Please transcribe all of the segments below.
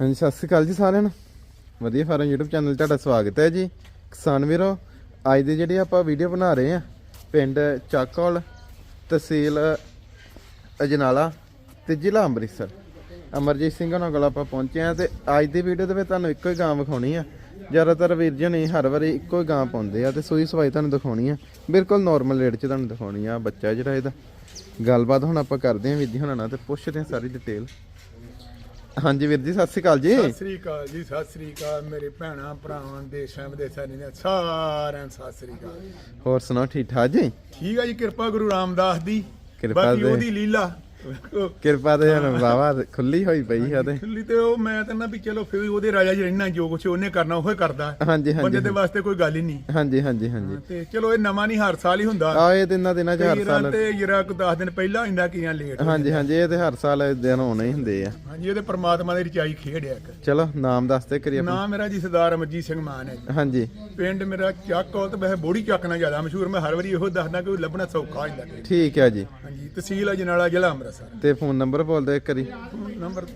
ਹਾਂਜੀ, ਸਤਿ ਸ਼੍ਰੀ ਅਕਾਲ ਜੀ ਸਾਰਿਆਂ ਨੂੰ। ਵਧੀਆ ਫਾਰਮ YouTube ਚੈਨਲ 'ਤੇ ਤੁਹਾਡਾ ਸਵਾਗਤ ਹੈ ਜੀ। ਕਿਸਾਨ ਵੀਰੋ, ਅੱਜ ਦੀ ਜਿਹੜੀ ਆਪਾਂ ਵੀਡੀਓ ਬਣਾ ਰਹੇ ਆ ਪਿੰਡ ਚਾਕੌਲ, ਤਹਿਸੀਲ ਅਜਨਾਲਾ ਤੇ ਜ਼ਿਲ੍ਹਾ ਅੰਮ੍ਰਿਤਸਰ। ਅਮਰਜੀਤ ਸਿੰਘ ਹੋਣਾ ਕੋਲ ਆਪਾਂ ਪਹੁੰਚੇ ਆ ਤੇ ਅੱਜ ਦੀ ਵੀਡੀਓ ਦੇ ਵਿੱਚ ਤੁਹਾਨੂੰ ਇੱਕੋ ਹੀ ਗਾਂ ਵਿਖਾਉਣੀ ਆ। ਜ਼ਿਆਦਾਤਰ ਵੀਰ ਜੀ ਨੇ ਹਰ ਵਾਰੀ ਇੱਕੋ ਹੀ ਗਾਂ ਪਾਉਂਦੇ ਆ ਤੇ ਸੂਈ ਸਵਾਈ ਤੁਹਾਨੂੰ ਦਿਖਾਉਣੀ ਆ। ਬਿਲਕੁਲ ਨਾਰਮਲ ਰੇਟ 'ਚ ਤੁਹਾਨੂੰ ਦਿਖਾਉਣੀ ਆ, ਬੱਚਾ ਜਿਹੜਾ ਇਹਦਾ। ਗੱਲਬਾਤ ਹੁਣ ਆਪਾਂ ਕਰਦੇ ਆ ਵੀਰ ਜੀ ਹੁਣਾਂ ਨਾਲ ਤੇ ਪੁੱਛਦੇ ਆ ਸਾਰੀ ਡਿਟੇਲ ਹਾਂਜੀ ਵੀਰ ਜੀ ਸਤਿ ਸ਼੍ਰੀ ਅਕਾਲ ਜੀ। ਸਤਿ ਸ੍ਰੀ ਅਕਾਲ ਜੀ ਸਤਿ ਸ੍ਰੀ ਅਕਾਲ। ਮੇਰੇ ਭੈਣਾਂ ਭਰਾਵਾਂ ਦੇਸ਼ਾਂ ਵਿਦੇਸ਼ਾਂ ਦੀਆਂ ਸਾਰਿਆਂ ਨੂੰ ਸਤਿ ਸ੍ਰੀ ਅਕਾਲ। ਹੋਰ ਸੁਣਾਓ ਠੀਕ ਠਾਕ ਜੀ? ਠੀਕ ਆ ਜੀ ਕਿਰਪਾ ਗੁਰੂ ਰਾਮਦਾਸ ਦੀ। ਕਿਰਪਾ ਬਾਕੀ ਦੇ- ਉਹਦੀ ਲੀਲਾ। ਕਿਰਪਾ ਤੇ ਹੁਣ ਵਾਵਾ ਖੁੱਲੀ ਹੋਈ ਪਈ ਆ ਤੇ ਖੁੱਲੀ ਤੇ ਉਹ ਮੈਂ ਤਾਂ ਨਾ ਵੀ ਚਲੋ ਫਿਰ ਉਹਦੇ ਰਾਜਾ ਜੀ ਰਹਿਣਾ ਜੋ ਕੁਛ ਉਹਨੇ ਕਰਨਾ ਉਹ ਹੀ ਕਰਦਾ। ਹਾਂਜੀ ਬੰਦੇ ਹਾਂਜੀ। ਦੇ ਵਾਸਤੇ ਕੋਈ ਗੱਲ ਹੀ ਨਹੀਂ। ਹਾਂਜੀ ਹਾਂਜੀ ਹਾਂਜੀ। ਤੇ ਚਲੋ ਇਹ ਨਵਾਂ ਨਹੀਂ ਹਰ ਸਾਲ ਹੀ ਹੁੰਦਾ। ਆ ਇਹ ਦਿਨਾਂ ਦਿਨਾਂ ਚ ਹਰ ਤੇ ਸਾਲ। ਤੇ ਜਰਾ ਕੋ 10 ਦਿਨ ਪਹਿਲਾਂ ਇੰਦਾ ਕੀਆਂ ਲੇਟ ਹਾਂਜੀ ਹਾਂਜੀ ਇਹ ਤੇ ਹਰ ਸਾਲ ਇਹ ਦਿਨ ਹੋਣੇ ਹੀ ਹੁੰਦੇ ਆ। ਹਾਂਜੀ ਇਹਦੇ ਪ੍ਰਮਾਤਮਾ ਦੀ ਰਚਾਈ ਖੇਡ ਆ ਇੱਕ। ਚਲੋ ਨਾਮ ਦੱਸਦੇ ਕਰੀਏ ਆਪਣਾ। ਨਾਮ ਮੇਰਾ ਜੀ ਸਰਦਾਰ ਅਮਰਜੀਤ ਸਿੰਘ ਮਾਨ ਹੈ ਜੀ। ਹਾਂਜੀ। ਪਿੰਡ ਮੇਰਾ ਚੱਕ ਕੋਲ ਤੇ ਵੈਸੇ ਬੋੜੀ ਚੱਕ ਨਾਲ ਜ਼ਿਆਦਾ ਮਸ਼ਹੂਰ। ਮੈਂ ਹਰ ਵਾਰੀ ਇਹੋ ਦੱਸਦਾ ਕਿ ਲੱਭਣਾ ਸੌਖਾ ਹੀ ਲੱਗੇ ਠੀਕ ਹੈ ਜੀ। ਹਾਂਜੀ ਤਹਿਸੀਲ ਅਜਨਾਲਾ ਜ਼ਿਲ੍ਹਾ ਤੇ ਫੋਨ ਨੰਬਰ ਬੋਲਦੇ ਕਰੀ ਨੰਬਰ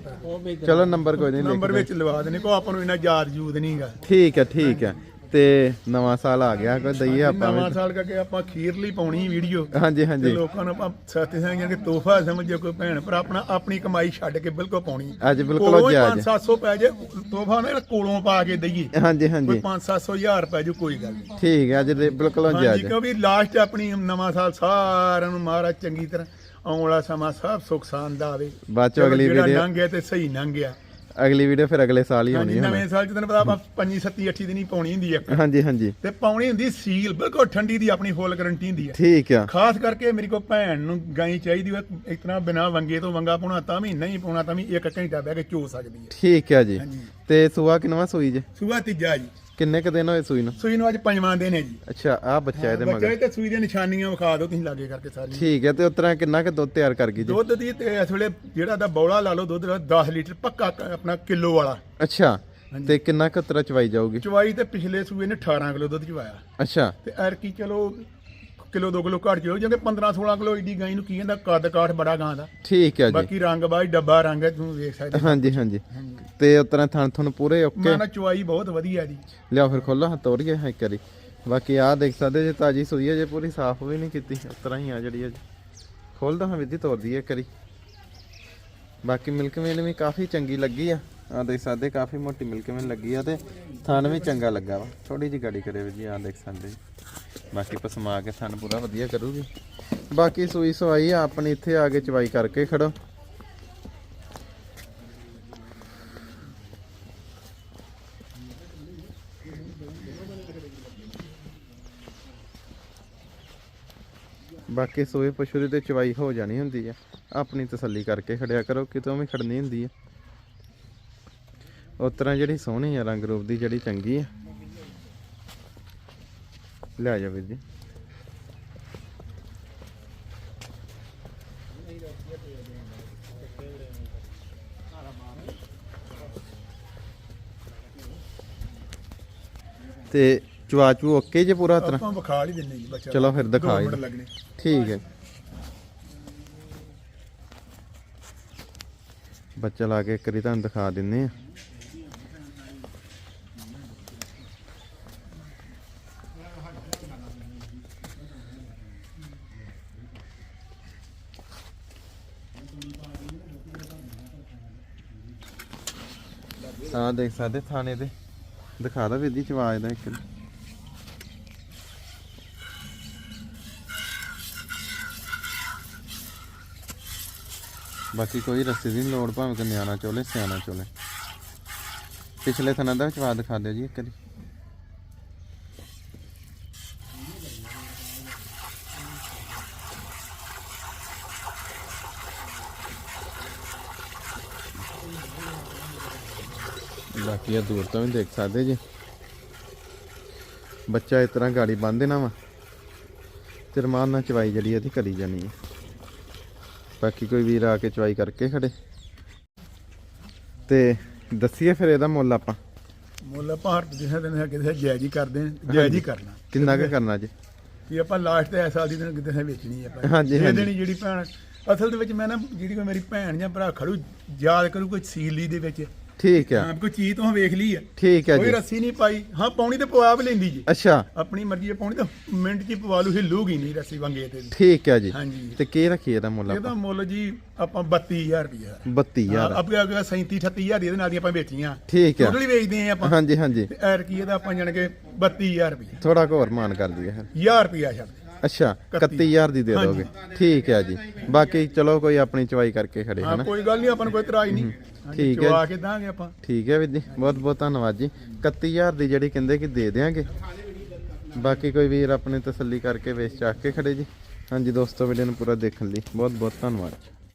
ਚਲੋ ਨੰਬਰ ਕੋਈ ਨਹੀਂ ਨੰਬਰ ਲਿਖ ਵਿੱਚ ਲਵਾ ਦੇਣੇ ਕੋ ਆਪਾਂ ਨੂੰ ਇਹਨਾਂ ਯਾਦ ਜੂਦ ਨਹੀਂਗਾ ਠੀਕ ਹੈ ਠੀਕ ਹੈ। ਤੇ ਨਵਾਂ ਸਾਲ ਆ ਗਿਆ ਕੋਈ ਦਈਏ ਆਪਾਂ ਨਵਾਂ ਵੀ। ਸਾਲ ਕਰਕੇ ਆਪਾਂ ਖੀਰਲੀ ਪਾਉਣੀ ਵੀਡੀਓ। ਹਾਂਜੀ ਤੇ ਹਾਂਜੀ ਲੋਕਾਂ ਨੂੰ ਆਪਾਂ ਸਾਥੀ ਸੰਗੀਆਂ ਕਿ ਤੋਹਫਾ ਸਮਝੇ ਕੋਈ ਭੈਣ ਭਰਾ ਆਪਣਾ ਆਪਣੀ ਕਮਾਈ ਛੱਡ ਕੇ ਬਿਲਕੁਲ ਪਾਉਣੀ। ਅੱਜ ਬਿਲਕੁਲ ਜਾਇਜ਼ 5-700 ਪੈ ਜੇ ਤੋਹਫਾ ਨਾ ਕੋਲੋਂ ਪਾ ਕੇ ਦਈਏ। ਹਾਂਜੀ ਕੋਈ ਹਾਂਜੀ 5-700 ਹਜ਼ਾਰ ਪੈ ਜੂ ਕੋਈ ਗੱਲ ਨਹੀਂ। ਠੀਕ ਹੈ ਅੱਜ ਦੇ ਬਿਲਕੁਲ ਹਾਂਜੀ ਜਾਇਜ਼ ਕਿਉਂਕਿ ਲਾਸਟ ਆਪਣੀ ਨਵਾਂ ਸਾਲ ਸਾਰਿਆਂ ਨੂੰ ਮਹਾਰਾਜ ਚੰਗੀ ਤਰ੍ਹਾਂ ਆਉਣ ਵਾਲਾ ਸਮਾਂ ਸਭ ਸੁੱਖ ਸ਼ਾਂਤ ਦਾ ਆਵੇ। ਬਾਅਦ ਚੋਂ ਅਗਲੀ ਜਿਹੜਾ ਵੀਡੀਓ ਲੰਘ ਗਿਆ ਤੇ ਸਹੀ ਲੰਘ ਗਿਆ। ਅਗਲੀ ਵੀਡੀਓ ਫਿਰ ਅਗਲੇ ਸਾਲ ਹੀ ਹਾਂਜੀ ਹੋਣੀ ਨਵੇਂ ਹੁਣ ਸਾਲ ਚ ਤੈਨੂੰ ਪਤਾ ਆਪਾਂ 5 7 8 ਦਿਨ ਹੀ ਪਾਉਣੀ ਹੁੰਦੀ ਹੈ ਹਾਂਜੀ ਹਾਂਜੀ। ਤੇ ਪਾਉਣੀ ਹੁੰਦੀ ਸੀਲ ਬਿਲਕੁਲ ਠੰਡੀ ਦੀ ਆਪਣੀ ਫੁੱਲ ਗਰੰਟੀ ਹੁੰਦੀ ਹੈ ਠੀਕ ਆ। ਖਾਸ ਕਰਕੇ ਮੇਰੀ ਕੋ ਭੈਣ ਨੂੰ ਗਾਈ ਚਾਹੀਦੀ ਹੋਵੇ ਤਰ੍ਹਾਂ ਬਿਨਾ ਵੰਗੇ ਤੋਂ ਵੰਗਾ ਪਾਉਣਾ ਤਾਂ ਵੀ ਨਹੀਂ ਪਾਉਣਾ ਤਾਂ ਵੀ ਇੱਕ ਘੰਟਾ ਬਹਿ ਕੇ ਚੋ ਸਕਦੀ ਹੈ ਠੀਕ ਹੈ ਜੀ। ਹਾਂਜੀ। ਤੇ ਸੂਆ ਕਿਨਵਾ ਸੂਈ ਜੇ? ਸੂਆ ਤੀਜਾ ਜੀ। ਕਿੰਨੇ ਕ ਦਿਨ ਹੋਏ ਸੂਈ ਨੂੰ? ਸੂਈ ਨੂੰ ਅੱਜ ਪੰਜਵਾਂ ਦਿਨ ਹੈ ਜੀ। ਅੱਛਾ ਆ ਬੱਚਾ ਇਹਦੇ ਬੱਚਾ ਮਗਰ। ਇਹ ਤੇ ਸੂਈ ਦੀਆਂ ਨਿਸ਼ਾਨੀਆਂ ਵਿਖਾ ਦਿਓ ਤੁਸੀਂ ਲਾਗੇ ਕਰਕੇ ਸਾਰੀਆਂ। ਠੀਕ ਹੈ ਤੇ ਉਤਰਾ ਕਿੰਨਾ ਕ ਦੁੱਧ ਤਿਆਰ ਕਰ ਗਈ ਜੀ? ਦੁੱਧ ਦੀ ਤੇ ਇਸ ਵੇਲੇ ਜਿਹੜਾ ਦਾ ਬੌਲਾ ਲਾ ਲਓ ਦੁੱਧ ਦਾ 10 ਲੀਟਰ ਪੱਕਾ ਕ- ਆਪਣਾ ਕਿਲੋ ਵਾਲਾ। ਅੱਛਾ ਤੇ ਕਿੰਨਾ ਕ ਉਤਰਾ ਚਵਾਈ ਜਾਊਗੀ? ਚਵਾਈ ਤੇ ਪਿਛਲੇ ਸੂਏ ਨੇ 18 ਕਿਲੋ ਦੁੱਧ ਚਵਾਇਆ। ਅੱਛਾ। ਤੇ ਐਰ ਕੀ ਚਲੋ ਕਿਲੋ 2 ਕਿਲੋ ਘੱਟ ਜਾਓ ਜਿਵੇਂ 15 16 ਕਿਲੋ ਏਡੀ ਗਾਈ ਨੂੰ ਕੀ ਕਹਿੰਦਾ ਕੱਦ ਕਾਠ ਬੜਾ ਗਾਂ ਦਾ। ਠੀਕ ਹੈ ਜੀ। ਬਾਕੀ ਰੰਗ ਬਾਈ ਡੱਬਾ ਰੰਗ ਹੈ ਤੁਸੀਂ ਵੇਖ ਸਕਦੇ। ਹੋ। ਹਾਂਜੀ। ਹਾਂਜੀ। ਤੇ ਉਤਰਾ ਥਣ ਤੁਹਾਨੂੰ ਪੂਰੇ ਓਕੇ? ਮੈਂ ਨਾ ਚਵਾਈ ਬਹੁਤ ਵਧੀਆ ਜੀ। ਲਿਆਓ ਫਿਰ ਖੋਲੋ ਹਾਂ ਤੋਰੀਏ ਹਾਂ ਇੱਕ ਵਾਰੀ। ਬਾਕੀ ਆਹ ਦੇਖ ਸਕਦੇ ਜੇ ਤਾਜੀ ਸੂਈ ਹੈ ਜੇ ਪੂਰੀ ਸਾਫ਼ ਵੀ ਨਹੀਂ ਕੀਤੀ ਉਤਰਾ ਹੀ ਆ ਜਿਹੜੀ ਹੈ ਖੋਲ ਦੋ ਹਾਂ ਵਿਧੀ ਦਈਏ ਇੱਕ ਵਾਰੀ। ਬਾਕੀ ਮਿਲਕ ਮੇਨ ਵੀ ਕਾਫੀ ਚੰਗੀ ਲੱਗੀ ਆ। ਆ ਦੇਖ ਸਕਦੇ ਕਾਫੀ ਮੋਟੀ ਮਿਲਕ ਮੇਨ ਲੱਗੀ ਆ ਤੇ ਥਣ ਵੀ ਚੰਗਾ ਲੱਗਾ ਵਾ। ਥੋੜੀ ਜਿਹੀ ਗਾੜੀ ਕਰੇ ਵੀ ਜੀ ਆ ਦੇਖ ਸਕਦੇ ਜੀ। ਬਾਕੀ ਪਸਮਾ ਕੇ ਥਣ ਪੂਰਾ ਵਧੀਆ ਕਰੂਗੀ। ਬਾਕੀ ਸੂਈ ਸਵਾਈ ਆ, ਆਪਣੀ ਇੱਥੇ ਆ ਕੇ ਚਵਾਈ ਕਰਕੇ ਖੜੋ। ਬਾਕੀ ਸੋਏ ਪਸ਼ੂ ਦੀ ਤੇ ਚਵਾਈ ਹੋ ਜਾਣੀ ਹੁੰਦੀ ਆ। ਆਪਣੀ ਤਸੱਲੀ ਕਰਕੇ ਖੜਿਆ ਕਰੋ, ਕਿਤੋਂ ਵੀ ਖੜਨੀ ਹੁੰਦੀ ਆ। ਉਸ ਤਰ੍ਹਾਂ ਜਿਹੜੀ ਸੋਹਣੀ ਆ, ਰੰਗ ਰੂਪ ਦੀ ਜਿਹੜੀ ਚੰਗੀ ਆ। ਲੈ ਜਾ ਵੀਰ ਜੀ। ਤੇ ਚਵਾਚੂ ਓਕੇ ਜੇ ਪੂਰਾ ਤਰ੍ਹਾਂ ਆਪਾਂ ਵਿਖਾ ਹੀ ਦਿੰਨੇ ਜੀ ਬੱਚਾ ਚਲੋ ਫਿਰ ਦਿਖਾ ਹੀ ਦਿਓ। ਠੀਕ ਹੈ। ਬੱਚਾ ਲਾ ਕੇ ਇੱਕ ਵਾਰੀ ਤੁਹਾਨੂੰ ਦਿਖਾ ਦਿੰਨੇ ਆ ਹਾਂ ਦੇਖ ਸਕਦੇ ਥਾਣੇ ਤੇ ਦਿਖਾ ਦੋ ਵੀਰ ਜੀ ਚਵਾਜ ਦਾ ਇੱਕ ਵਾਰੀ। ਬਾਕੀ ਕੋਈ ਰਸਤੇ ਦੀ ਨੀ ਲੋੜ, ਭਾਵੇਂ ਕਿ ਨਿਆਣਾ ਚੋਲੇ, ਸਿਆਣਾ ਚੋਲੇ। ਪਿਛਲੇ ਥਣਾ ਦਾ ਚਵਾ ਦਿਖਾ ਦਿਓ ਜੀ ਇੱਕ ਵਾਰੀ। ਬਾਕੀ ਆ ਦੂਰ ਤੋਂ ਵੀ ਦੇਖ ਸਕਦੇ ਜੀ। ਬੱਚਾ ਇਸ ਤਰ੍ਹਾਂ ਗਾੜੀ ਬੰਨ ਦੇਣਾ ਵਾ। ਤੇ ਰਮਾਨ ਨਾਲ ਚਵਾਈ ਜਿਹੜੀ ਇਹਦੀ ਕਰੀ ਜਾਣੀ ਹੈ ਬਾਕੀ ਕੋਈ ਵੀਰ ਆ ਕੇ ਚਵਾਈ ਕਰਕੇ ਖੜੇ। ਤੇ ਦੱਸੀਏ ਫਿਰ ਇਹਦਾ ਮੁੱਲ ਆਪਾਂ। ਮੁੱਲ ਭਾਰਤ ਜਿਹੇ ਦਿਨ ਹੈ ਕਿਸੇ ਜਾਇਜ਼ ਹੀ ਕਰਦੇ ਆ ਜਾਇਜ਼ ਹੀ ਕਰਨਾ। ਕਿੰਨਾ ਕੁ ਕਰਨਾ ਜੀ? ਕਿ ਆਪਾਂ ਲਾਸਟ ਤੇ ਇਸ ਸਾਲ ਦੀ ਦਿਨ ਕਿਤੇ ਵੇਚਣੀ ਆ ਆਪਾਂ। ਹਾਂਜੀ, ਇਹ ਹਾਂਜੀ। ਦੇਣੀ ਜਿਹੜੀ ਭੈਣ ਅਸਲ ਦੇ ਵਿੱਚ ਮੈਂ ਨਾ ਜਿਹੜੀ ਕੋਈ ਮੇਰੀ ਭੈਣ ਜਾਂ ਭਰਾ ਖੜੂ ਯਾਦ ਕਰੂ ਕੋਈ ਸੀਲੀ ਦੇ ਵਿੱਚ। ਠੀਕ ਆ ਹਾਂ ਕੋਈ ਚੀਜ਼ ਤੋਂ ਵੇਖ ਲਈ ਆ ਠੀਕ ਆ ਕੋਈ ਜੀ। ਰੱਸੀ ਨਹੀਂ ਪਾਈ। ਹਾਂ ਪਾਉਣੀ ਤੇ ਪਵਾ ਵੀ ਲੈਂਦੀ ਜੀ। ਅੱਛਾ। ਆਪਣੀ ਮਰਜ਼ੀ ਹੈ ਪਾਉਣੀ ਤਾਂ। ਮਿੰਟ 'ਚ ਹੀ ਪਵਾ ਲੂ ਹਿੱਲੂਗੀ ਨਹੀਂ ਰੱਸੀ ਵੰਗੇ ਤੇ। ਠੀਕ ਆ ਜੀ। ਹਾਂਜੀ। ਤੇ ਕੀ ਰੱਖੀ ਇਹਦਾ ਮੁੱਲ ਇਹਦਾ ਆਪਾਂ? ਮੁੱਲ ਜੀ ਆਪਾਂ 32000 ਰੁਪਇਆ 32000 ਅੱਗੇ ਅੱਗੇ 37 38000 ਦੀ ਇਹਦੇ ਨਾਲ ਦੀਆਂ ਆਪਾਂ ਵੇਚੀਆਂ। ਠੀਕ ਆ ਟੋਟਲ ਵੇਚਦੇ ਆ ਆਪਾਂ। ਹਾਂਜੀ ਹਾਂਜੀ। ਤੇ ਐਰ ਕੀ ਇਹਦਾ ਆਪਾਂ ਜਾਣ ਕੇ 32000 ਰੁਪਇਆ ਥੋੜਾ ਕੁ ਹੋਰ ਮਾਨ ਕਰ ਦਈਏ। ਫਿਰ 1000 ਰੁਪਇਆ ਛੱਡ ਦੇ। ਅੱਛਾ 31000 ਦੀ ਦੇ ਦੋਗੇ। ਠੀਕ ਹੈ ਜੀ। ਬਾਕੀ ਚਲੋ ਕੋਈ ਆਪਣੀ ਚਵਾਈ ਕਰਕੇ ਖੜੇ ਹਾਂ ਹਨਾ? ਕੋਈ ਗੱਲ ਨਹੀਂ ਆਪਾਂ ਨੂੰ ਕੋਈ ਇਤਰਾਜ਼ ਨਹੀਂ। ਠੀਕ ਹੈ। ਚਵਾ ਕੇ ਦਾਂਗੇ ਆਪਾਂ। ਠੀਕ ਹੈ ਵੀਰ ਜੀ ਬਹੁਤ ਬਹੁਤ ਧੰਨਵਾਦ ਜੀ। 31000 ਦੀ ਜਿਹੜੀ ਕਹਿੰਦੇ ਕਿ ਦੇ ਦੇਾਂਗੇ ਬਾਕੀ ਕੋਈ ਵੀਰ ਆਪਣੇ ਤਸੱਲੀ ਕਰਕੇ ਵੇਚ ਚੱਕ ਕੇ ਖੜੇ ਜੀ। ਹਾਂਜੀ ਦੋਸਤੋ ਵੀਡੀਓ ਨੂੰ ਪੂਰਾ ਦੇਖਣ ਲਈ ਬਹੁਤ ਬਹੁਤ ਧੰਨਵਾਦ।